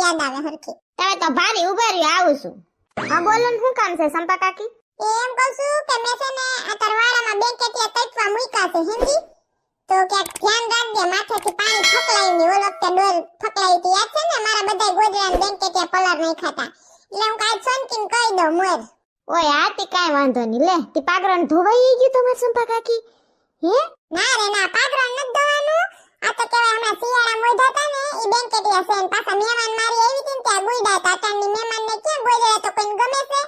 યાદ આવે હરખી. તમે તો ભારી ઊભા રહ્યો આવું છું. હા બોલો ને શું કામ છે સંપા કાકી? એમ કહું છું કે મેં છે ને આ તરવાડામાં બેંક ત્યાં તૈકવા મૂક્યા છે હિન્દી. તો કે ધ્યાન રાખજે માથેથી પાણી ફકલાયું ની ઓલ વખતે ડોલ ફકલાઈ હતી યાદ છે ને? મારા બધા ગોદડા બેંક ત્યાં પલર નહીં ખાતા એટલે હું કાંઈ સોનકીને કહી દઉં મોર. ઓય આ તે કાંઈ વાંધો નહીં લે. તે પાગરણ ધોવાઈ ગયું તમારે સંપા કાકી? હે? ના રે ના પાગરણ નથી ધોવાનું. આ તો કહેવાય હમણાં શિયાળા મોઢા હતા ને ઈ બેંક ત્યાં છે ને પાછા મહેમાન મારી આવી હતી ને ત્યાં ગુઈડા હતા. અટાણની મહેમાનને ક્યાં ગોદડા તો કોઈને ગમે છે?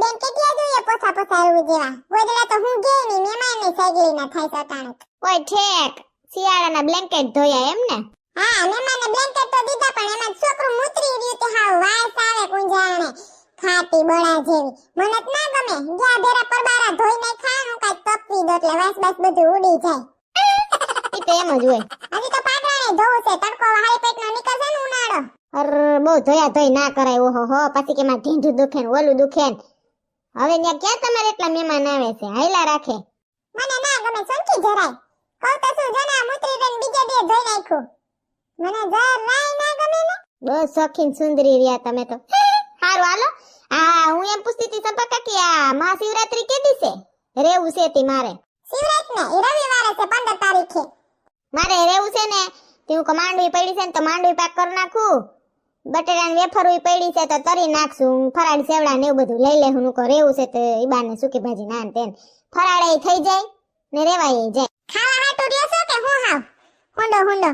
બેંક ત્યાં જોઈએ પોછા પોછા એવું જેવા. ગોદડા તો હું ગઈ નહીં મહેમાનની સાયકલી ના થાય અટાણે. ઓય ઠેક શિયાળાના બ્લેન્કેટ ધોયા એમ ને? હા મહેમાનને બ્લેન્કેટ તો દીધા પણ એમાં છોકરું મૂતરી રહ્યું તે હાવ વાસ આવે કુંજાણે. ખાતી બળા જેવી. મને ના ગમે. જ્યાં ભેરા પરબારા ધોઈ નહીં હું કાંઈ તપવી દો એટલે વાસ બાસ બધું ઉડી જાય. તો એમ જ હોય. હજી તો પાગરાને ધોવું છે તડકો હારી પેટનો નીકળશે ને ઉનાળો. અર બહુ ધોયા ધોઈ ના કરાય ઓહો હો પછી કે માં ઢીંઢું દુખે ને ઓલું દુખે ને. હવે ત્યાં ક્યાં તમારે એટલા મહેમાન આવે છે? હાઈલા રાખે. મને ના ગમે સંકી જરાય. કહું તો શું જના મૂતરી રન બીજે દે ધોઈ નાખ્યું. મને જરાય ના ગમે ને. બસ સખીન સુંદરી રહ્યા તમે તો. હારું હાલો. આ હું એમ પૂછતી હતી સંપર્ક કે આ મહાશિવરાત્રી કે દિવસે રેવું છે તી મારે. શિવરાત ને રવિવારે છે 15 તારીખે. મારે રહેવું છે ને તે હું માંડવી પડી છે ને તો માંડવી પાક કરી નાખું. બટેટાની વેફર પડી છે તો તરી નાખશું. ફરાળી સેવડા ને એવું બધું લઈ લે હું કહું રહેવું છે તો ઈબાને સૂકી ભાજી ના તેન. ફરાળે થઈ જાય ને રેવાય જાય. ખાવા હાટુ રહ્યો છો કે હું હાવ? હુંડો હુંડો.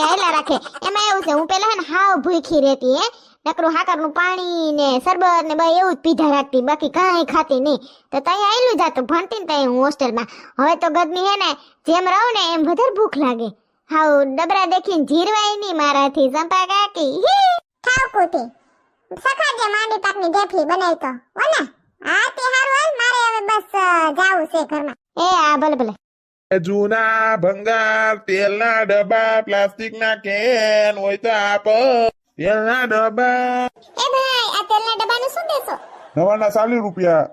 એ રાખે. એમાં એવું છે હું પેલા હે ને હાવ ભૂખી રહેતી હે. નકરું હાકરનું પાણી ને સરબત ને બસ એવું જ પીધા રાખતી બાકી કાંઈ ખાતી નહીં. તો તઈ આવેલું જાતું ભણતી ને તઈ હું હોસ્ટેલમાં. હવે તો ગદની હે ને જેમ રહું ને એમ વધારે ભૂખ લાગે. હાઉ ડબરા દેખીને જીરવાય નહીં મારાથી સંપા કાકી. ખાવ કુતી સખાજે માંડી પાકની ઢેફલી બનાવી તો. ઓને હા તે હારું હાલ મારે હવે બસ જાવું છે ઘરમાં. એ આ ભલે ભલે. જૂના ભંગાર તેલના ડબ્બા પ્લાસ્ટિકના કેન હોય તો આપ તેલના ડબ્બા. એ ભાઈ આ તેલના ડબ્બાનું શું દેશો? નવાના ચાલીસ રૂપિયા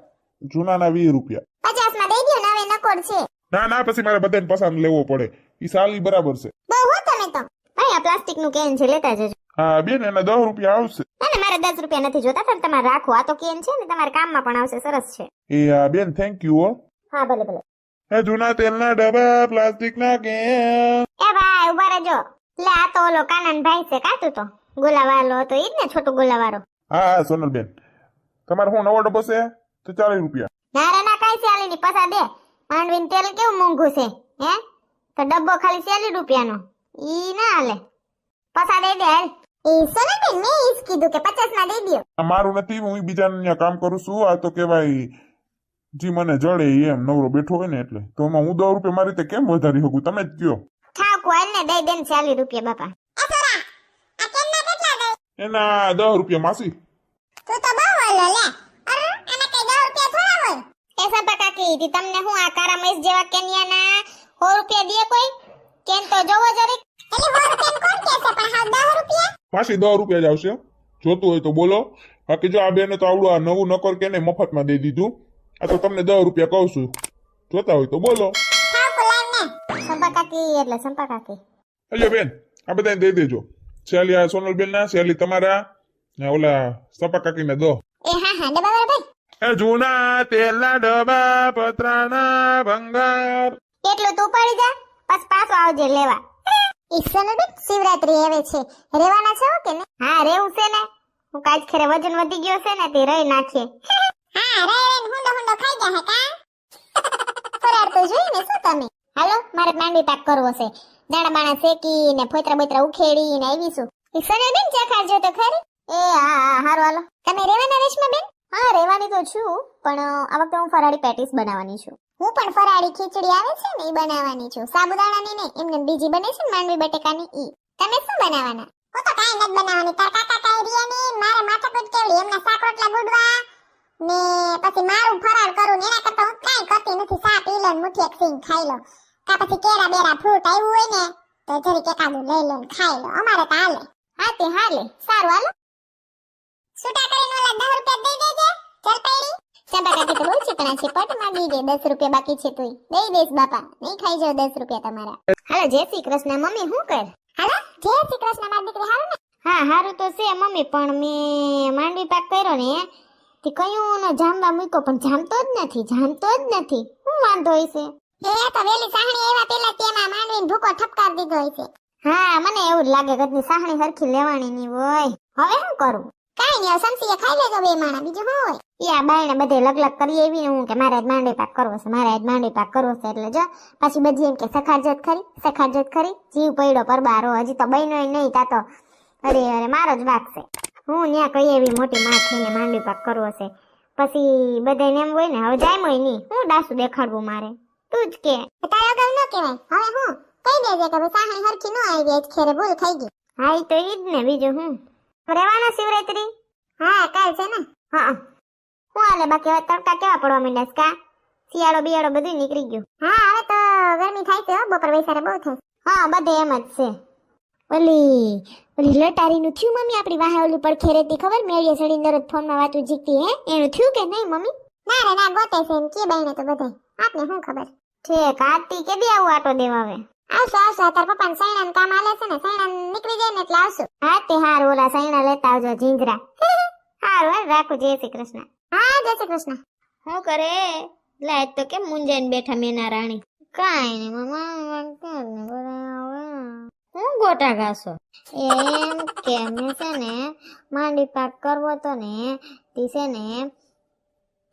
જૂનાના વીસ રૂપિયા. પચાસમાં દઈ દો નવે નકોડ છે. ના ના પછી મારે બધાને પસંદ લેવો પડે. ઈ સાલી બરાબર છે. બહુ હો તમે તો. ભાઈ આ પ્લાસ્ટિકનું કેન છે લેતા જજો. હા બેન એના દસ રૂપિયા આવશે. ના ના મારે દસ રૂપિયા નથી જોતા પણ તમારે રાખો. આ તો કેન છે ને તમારે કામમાં પણ આવશે સરસ છે. એ હા બેન થેન્ક યુ હો. હા ભલે ભલે. એ જૂના તેલના ડબ્બા પ્લાસ્ટિકના કેન. એ ભાઈ ઊભા રહેજો. લે આ તો ઓલો કાનન ભાઈ છે કાતું તો? ગુલાવાલો હતો એ જ ને છોટો ગોલાવાળો. હા હા સોનલબેન. તમારે શું નવો ડબ્બો છે? તો ચાલીસ રૂપિયા. ના ના કાંઈ ચાલી ની પસા દે. માંડવીનું તેલ કેવું મોંઘું છે હે? તો ડબ્બો ખાલી ચાલી રૂપિયાનો. ઈ ના હાલે. પસા દે દે હાલ. એ સોનાબેન મેં ઈ જ કીધું કે પચાસમાં દઈ દો આ મારું નથી હું બીજાને ત્યાં કામ કરું છું. આ તો કહેવાય જી મને જડે એમ નવરો બેઠો હોય ને એટલે. તો એમાં હું દસ રૂપિયા મારી રીતે કેમ વધારી શકું? તમે જ કયો ઠાકુ ને દઈ દે ને ચાલી રૂપિયા બાપા એ સોરા આ કેનના કેટલા દઈ એના દસ રૂપિયા માસી. તું તો બહુ વાલો લે. અરે આના કઈ દસ રૂપિયા થોડા હોય? એ સંપા કાકી તી તમને હું આ કારા મહેશ જેવા કેનિયાના હો રૂપિયા દે કોઈ? કેન તો જોવો જરીક. એટલે હો રૂપિયા કોણ કે છે? પણ હા દસ રૂપિયા? માસી દસ રૂપિયા જ આવશે. જોતું હોય તો બોલો. બાકી જો આ બેને તો આવડું આ નવું નકર કે ને મફતમાં દઈ દીધું. આ તો તમને દસ રૂપિયા કહું છું. જોતા હોય તો બોલો. સંપા કાકી એટલે સંપા કાકી અલ્યો બેન આ બધાને દઈ દેજો. શેલી આ સોનલબેન ના શેલી તમારા ને ઓલા સપા કાકીને દો એ હા હા ડબ્બા વાળા ભાઈ એ જૂના તેલના ડબ્બા પતરાના ભંગાર એટલું તું પડી જા બસ પાછો આવજે લેવા ઈ સોનાબેન શિવરાત્રી આવે છે રેવાના છો કે ને હા રેવું છે ને હું કાજ ખરે વજન વધી ગયો છે ને તે રહી નાખીએ હા રે રે હુંડો હુંડો ખાઈ ગયા હે કા ફરાર તો જોઈ ને શું તમે હાલો, મારે માંડવી પાક કરવો છે. દાણા બાણા શેકી ને ફોતરા બોતરા ઉખેડી ને આવીશું સરે બેન, ચા ખાજો તો ખરી. એ, હા હારું, હાલો. તમે રેવાના રેશમાબેન હા, રેવાની તો છું, પણ આ વખતે હું ફરાળી પેટીસ બનાવવાની છું. હું પણ ફરાળી ખીચડી આવે છે ને, એ બનાવવાની છું. સાબુદાણાની નહીં, એમને બીજી બને છે માંડવી બટેકાની, ઈ. તમે શું બનાવવાના? હું તો કાંઈ નથી બનાવવાની. તાર કાકા કાંઈ રિયાની મારે માથાકૂટ કેવડી, એમના શાક રોટલા ગુડવા ને પછી મારું ફરાળ કરું ને, એના કરતા હું કાંઈ કરતી નથી. સા પી ને એક સિંગ ખાઈ લો. કા પછી કેરા બેરા ફ્રૂટ આવ્યું હોય ને તો જરીક એકાદું લઈ લો ખાઈ લો. અમારે તો હાલે. હા તે હાલે. સારું હાલો. છૂટા કરીને ઓલા દસ રૂપિયા દઈ દેજે ચલ પૈડી કાકી તો બહુ ચીકણા છે પટ માંગી દે દસ રૂપિયા બાકી છે તોય. દઈ દેશ બાપા. નહીં ખાઈ જાવ દસ રૂપિયા તમારા. હાલો જય શ્રી કૃષ્ણ. મમ્મી શું કર? હાલો જય શ્રી કૃષ્ણ મારી દીકરી હારું ને? હા હારું તો છે મમ્મી પણ મેં માંડવી પાક કર્યો ને તે કયું ને જામવા મૂક્યો પણ જામતો જ નથી જામતો જ નથી. શું વાંધો હોય છે તો વેલી સાહણી એવા પેલા તેમાં માંડવીને ભૂકો ઠપકાર દીધો હોય હા મને એવું જ લાગે ઘરની સાહણી હરખી લેવાની ની હોય. હવે શું કરું? કાઈ નહીં સમસીએ ખાઈ લેજો બે માણા બીજું શું હોય? ઈ બાયણે બધે લગલગ કરી એવી હું કે મારે માંડવી પાક કરવો છે મારે આજ માંડવી પાક કરવો છે એટલે જો પાછી બધી એમ કે સખાજત ખરી સખાજત ખરી. જીવ પડ્યો પરબારો હજી તો બહેનો નહીં તા તો અરે અરે મારો જ વાક છે. હું ન્યા કઈ એવી મોટી માં થઈને માંડવી પાક કરવો છે. પછી બધાને એમ હોય ને હવે જામ્યો નહીં. હું ડાસુ દેખાડવું મારે. તું જ કે. તારે અગાઉ ન કહેવાય. હવે હું કહી દેજે કે ભાઈ સાહણી હરખી ન આવી આજ ખેરે ભૂલ થઈ ગઈ. હા તો ઈ જ ને બીજું હું? રહેવાના શિવરાત્રી? હા કાલ છે ને. હા. હું હાલે? બાકી હવે તડકા કેવા પડવા માંડ્યા કા? શિયાળો બિયાળો બધું નીકળી ગયું. હા હવે તો ગરમી થાય છે બપોર વૈસારે બહુ થાય. હા બધે એમ જ છે. ઓલી ઓલી લટારીનું થયું મમ્મી આપણી વાહે ઓલી પર રહેતી ખબર? મેળીએ ચડીને દરરોજ ફોનમાં વાતું જીતી હે? એનું થયું કે નહીં મમ્મી? ના રે ના ગોતે છે એમ કે બાઈને તો બધાય. આપને શું ખબર? ઠેક આરતી કે દી આવું આટો દેવા હવે આવશે આવશે તાર પપ્પાને સૈણા કામ આલે છે ને સૈણા નીકળી જાય ને એટલે આવશું. હા તે હાર ઓલા સૈણા લેતા આવજો જીંજરા. હારું હે રાખું જય શ્રી કૃષ્ણ. હા જય શ્રી કૃષ્ણ. હું કરે? લે તો કેમ મુંજાઈને બેઠા મેના રાણી? કાઈ નહીં મમ્મા હું ગોટા ઘાસો? એમ કે મેં છે ને માંડી પાક કરવો તો ને તી છે ને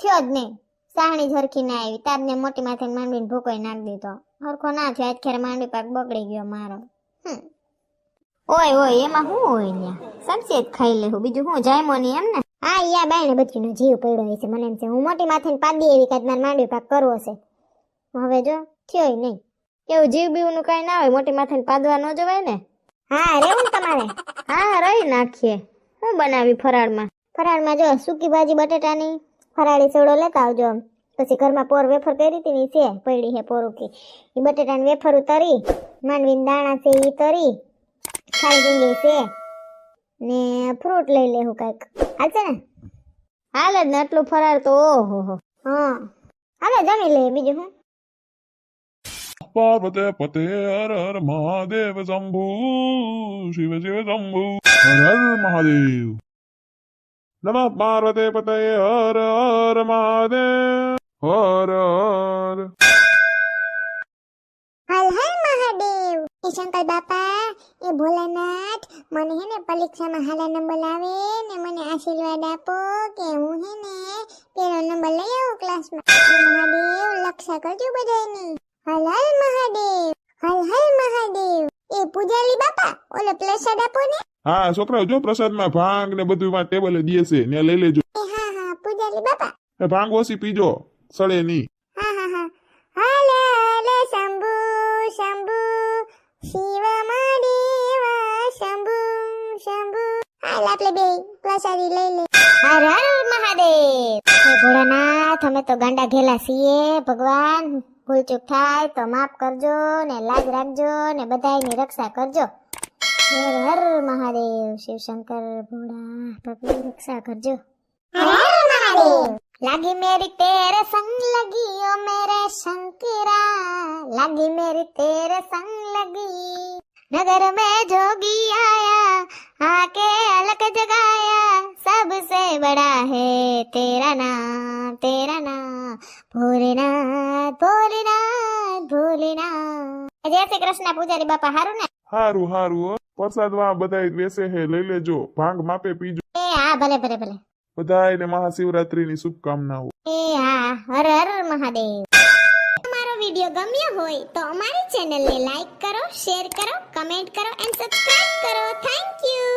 થયો જ નહીં. સાહણી ઝરખી ના આવી. તારને મોટી માથે માંડીને ભૂકોઈ નાખી દીધો. હરખો ના થયો. આજ ખેર માંડવી પાક બગડી ગયો મારો. ઓય ઓય, એમાં શું હોય ને જ ખાઈ લેવું બીજું હું જાયમો નહીં એમ ને હા યા બાયણે બચ્ચીનો જીવ પડ્યો હોય છે. મને એમ છે, હું મોટી માથે પાડી એવી કાંઈ મારે માંડવી પાક કરવો છે. હવે જો, થયોય નહીં. એવું જીવ બીવનું કાંઈ ના હોય. મોટી માથે પાદવા ન જવાય ને? હા, રેવું ને તમારે? હા, રહી નાખીએ. હું બનાવી ફરાળમાં? ફરાળમાં જો, સૂકી ભાજી, બટેટાની ફરાળી સોડો લેતા આવજો પછી ઘરમાં પોર વેફર કરી હતી ને છે પડી હે પોરુકી એ બટેટાને વેફર ઉતરી માંડવીના દાણા છે એ તરી ખાઈ ડુંગળી છે ને ફ્રૂટ લઈ લેવું કાંઈક. હાલશે ને? હાલ જ ને આટલું ફરાળ તો ઓહો હો. હા. હાલે જમી લે બીજું હું? પાર્વતે પતે હર હર મહાદેવ શંભુ શિવ શિવ શંભુ હર હર મહાદેવ. નમઃ પાર્વતે પતે હર હર મહાદેવ હર હર હર હર મહાદેવ એ શંકર બાપા એ ભોલાનાથ મને હે ને પરીક્ષામાં હાલા નંબર લાવે ને મને આશીર્વાદ આપો કે હું હે ને પેલો નંબર લઈ આવું ક્લાસમાં એ મહાદેવ લક્ષા કરજો બધાયની હર હર મહાદેવ હર હર મહાદેવ એ પૂજારી બાપા ઓલો પ્રસાદ આપો ને હા છોકરાઓ જો પ્રસાદમાં ભાંગ ને બધું એમાં ટેબલે દે છે ને લઈ લેજો. એ હા હા પૂજારી બાપા. એ ભાંગ ઓછી પીજો સડે નહીં. હા હા હા. હાલ હાલ શંભુ શંભુ. શિવ મહાદેવ શંભુ શંભુ. હાલ આપણે બે પ્રસાદી લઈ લે હર હર મહાદેવ. હે ભોળાનાથ અમે તો ગાંડા ઘેલા છીએ. ભગવાન ભૂલચૂક થાય તો માફ કરજો ને લાજ રાખજો ને બધાની રક્ષા કરજો. હર હર મહાદેવ શિવશંકર ભોળા ભગવાન રક્ષા કરજો હર હર મહાદેવ लागी मेरी तेरे संग लगी ओ मेरे शंकरा लगी मेरी तेरे संग लगी नगर में जोगी आया आके अलग जगाया सबसे बड़ा है तेरा नाम तेरा नाम भोलेनाथ भोलेनाथ भोलेनाथ જય શ્રી કૃષ્ણ પૂજારી બાપા હારું ને હારું હારું હો પ્રસાદમાં બધા બેસે હે લઈ લેજો. ભાંગ માપે પીજો. એ હા ભલે ભલે ભલે. બધાયને મહાશિવરાત્રીની શુભકામનાઓ. એ હા હર હર મહાદેવ. અમારો વિડિયો ગમ્યો હોય તો અમારી ચેનલને લાઈક કરો શેર કરો કમેન્ટ કરો એન્ડ સબસ્ક્રાઇબ કરો. Thank you.